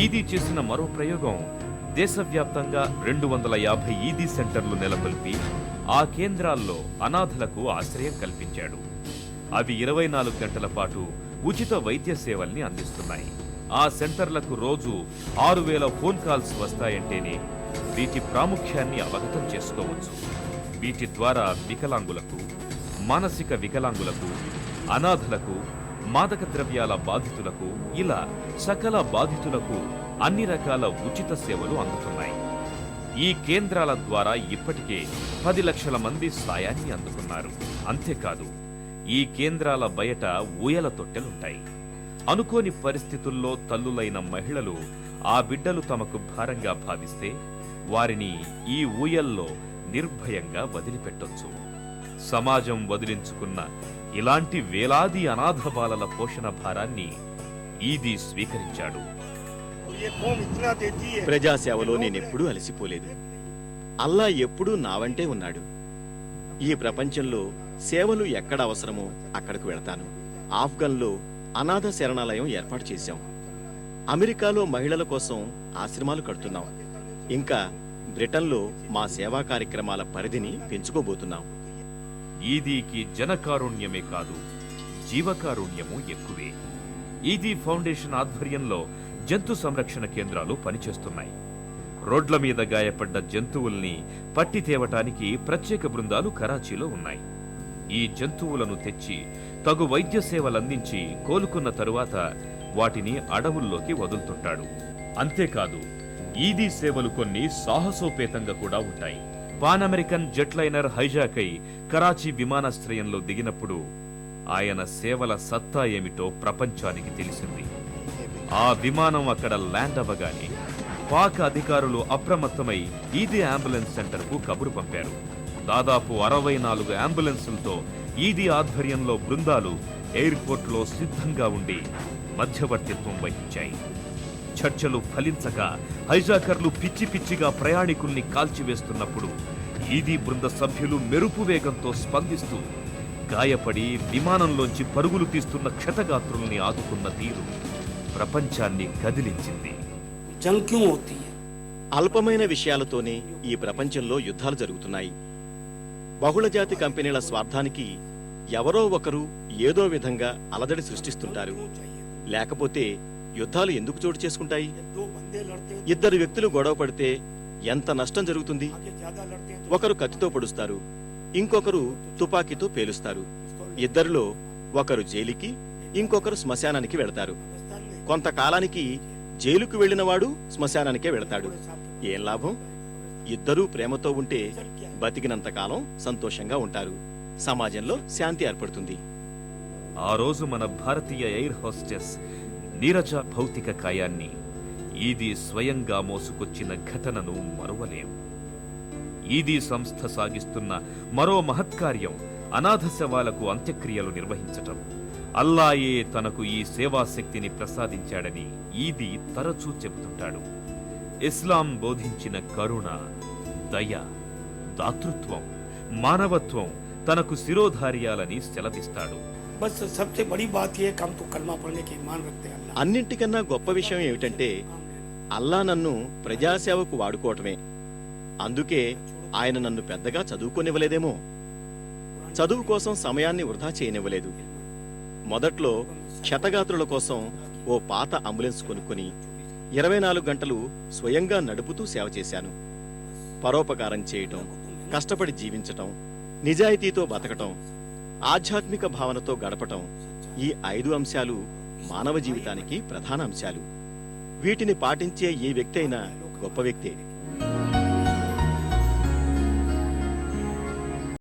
ఈదీ చేసిన మరో ప్రయోగం దేశవ్యాప్తంగా రెండు వందల యాభై ఈదీ సెంటర్లు నెలకొల్పి ఆ కేంద్రాల్లో అనాథలకు ఆశ్రయం కల్పించాడు. అవి ఇరవై నాలుగు గంటల పాటు ఉచిత వైద్య సేవల్ని అందిస్తున్నాయి. ఆ సెంటర్లకు రోజు ఆరు వేల ఫోన్ కాల్స్ వస్తాయంటేనే వీటి ప్రాముఖ్యాన్ని అవగతం చేసుకోవచ్చు. వీటి ద్వారా వికలాంగులకు మానసిక వికలాంగులకు అనాథలకు మాదక ద్రవ్యాల బాధితులకు ఇలా సకల బాధితులకు అన్ని రకాల ఉచిత సేవలు అందుతున్నాయి. ఈ కేంద్రాల ద్వారా ఇప్పటికే పది లక్షల మంది సాయాన్ని అందుకున్నారు. అంతేకాదు ఈ కేంద్రాల బయట ఊయల తొట్టెలుంటాయి. అనుకోని పరిస్థితుల్లో తల్లులైన మహిళలు ఆ బిడ్డలు తమకు భారంగా భావిస్తే వారిని ఈ ఊయల్లో నిర్భయంగా వదిలిపెట్టొచ్చు. సమాజం వదిలించుకున్న ఇలాంటి వేలాది అనాథ బాలల పోషణ భారాన్ని ఈది స్వీకరించాడు. ప్రజాసేవలో నేనెప్పుడూ అలసిపోలేదు. అల్లా ఎప్పుడూ నావంటే ఉన్నాడు. ఈ ప్రపంచంలో సేవలు ఎక్కడ అవసరమో అక్కడకు వెళతాను. ఆఫ్ఘన్లో అనాథ శరణాలయం ఏర్పాటు చేశాం. అమెరికాలో మహిళల కోసం ఆశ్రమాలు కడుతున్నాం. ఇంకా బ్రిటన్లో మా సేవా కార్యక్రమాల పరిధిని పెంచుకోబోతున్నాం. ఈదీకి జనకారుణ్యమే కాదు జీవకారుణ్యము ఎక్కువే. ఈదీ ఫౌండేషన్ ఆధ్వర్యంలో జంతు సంరక్షణ కేంద్రాలు పనిచేస్తున్నాయి. రోడ్ల మీద గాయపడ్డ జంతువుల్ని పట్టి తేవటానికి ప్రత్యేక బృందాలు కరాచీలో ఉన్నాయి. ఈ జంతువులను తెచ్చి తగు వైద్య సేవలందించి కోలుకున్న తరువాత వాటిని అడవుల్లోకి వదులుతుంటాడు. అంతేకాదు ఈదీ సేవలు కొన్ని సాహసోపేతంగా కూడా ఉంటాయి. పాన్ అమెరికన్ జెట్లైనర్ హైజాక్ అయి కరాచీ విమానాశ్రయంలో దిగినప్పుడు ఆయన సేవల సత్తా ఏమిటో ప్రపంచానికి తెలిసింది. ఆ విమానం అక్కడ ల్యాండ్ అవ్వగానే పాక్ అధికారులు అప్రమత్తమై ఈదీ అంబులెన్స్ సెంటర్కు కబురు పంపారు. దాదాపు అరవై నాలుగు అంబులెన్సులతో ఈదీ ఆధ్వర్యంలో బృందాలు ఎయిర్పోర్ట్లో సిద్ధంగా ఉండి మధ్యవర్తిత్వం వహించాయి. చర్చలు ఫలించక హైజాకర్లు పిచ్చి పిచ్చిగా ప్రయాణికుల్ని కాల్చివేస్తున్నప్పుడు ఈదీ బృంద సభ్యులు మెరుపు వేగంతో స్పందిస్తూ గాయపడి విమానంలోంచి పరుగులు తీస్తున్న క్షతగాత్రుల్ని ఆదుకున్న తీరు ప్రపంచాన్ని కదిలించింది. అల్పమైన విషయాలతోనే ఈ ప్రపంచంలో యుద్ధాలు జరుగుతున్నాయి. బహుళజాతి కంపెనీల స్వార్థానికి ఎవరో ఒకరు ఏదో విధంగా అలదడి సృష్టిస్తుంటారు. లేకపోతే యుద్ధాలు ఎందుకు చోటు చేసుకుంటాయి? ఇద్దరు వ్యక్తులు గొడవ పడితే ఎంత నష్టం జరుగుతుంది? ఒకరు కత్తితో పొడుస్తారు ఇంకొకరు తుపాకీతో పేలుస్తారు. ఇద్దరిలో ఒకరు జైలుకి ఇంకొకరు శ్మశానానికి వెళతారు. కొంతకాలానికి జైలుకు వెళ్ళినవాడు శ్మశానానికే వెళతాడు. ఏం లాభం? ఇద్దరూ ప్రేమతో ఉంటే బతికినంతకాలం సంతోషంగా ఉంటారు. సమాజంలో శాంతి ఏర్పడుతుంది. ఆ రోజు మన భారతీయ ఎయిర్ హోస్టెస్ నీరజ భౌతిక కాయాన్ని ఈది స్వయంగా మోసుకొచ్చిన ఘటనను మరువలేం ఈదీ సంస్థ సాగిస్తున్న మరో మహత్కార్యం అనాథ శవాలకు అంత్యక్రియలు నిర్వహించటం. అల్లాయే తనకు ఈ సేవాశక్తిని ప్రసాదించాడని ఈది తరచూ చెబుతుంటాడు. ఇస్లాం బోధించిన కరుణ దయ దాతృత్వం మానవత్వం తనకు శిరోధార్యాలని సెలవిస్తాడు. బస్ సబ్సే బాత్ ఏ కమ్ కల్మా పడనే ఇమాన్ అల్లా. అన్నింటికన్నా గొప్ప విషయం ఏమిటంటే అల్లా నన్ను ప్రజాసేవకు వాడుకోవటమే. అందుకే ఆయన నన్ను పెద్దగా చదువుకోనివ్వలేదేమో. చదువు కోసం సమయాన్ని వృధా చేయనివ్వలేదు. మొదట్లో క్షతగాత్రుల కోసం ఓ పాత అంబులెన్స్ కొనుక్కొని ఇరవై నాలుగు గంటలు స్వయంగా నడుపుతూ సేవ చేశాను. పరోపకారం చేయటం కష్టపడి జీవించటం నిజాయితీతో బతకటం ఆధ్యాత్మిక భావనతో గడపటం ఈ ఐదు అంశాలు మానవ జీవితానికి ప్రధాన అంశాలు. వీటిని పాటించే ఏ వ్యక్తి అయినా గొప్ప వ్యక్తే.